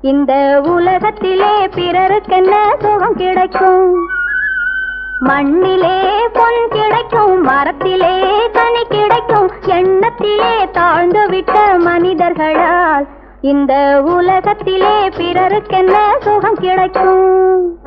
இந்த உலகத்திலே பிறருக்கென்ன சுகம் கிடைக்கும்? மண்ணிலே பொன் கிடைக்கும் மரத்திலே கனி கிடைக்கும் எண்ணத்திலே தாழ்ந்து விட்ட மனிதர்களால் இந்த உலகத்திலே பிறருக்கென்ன சுகம் கிடைக்கும்?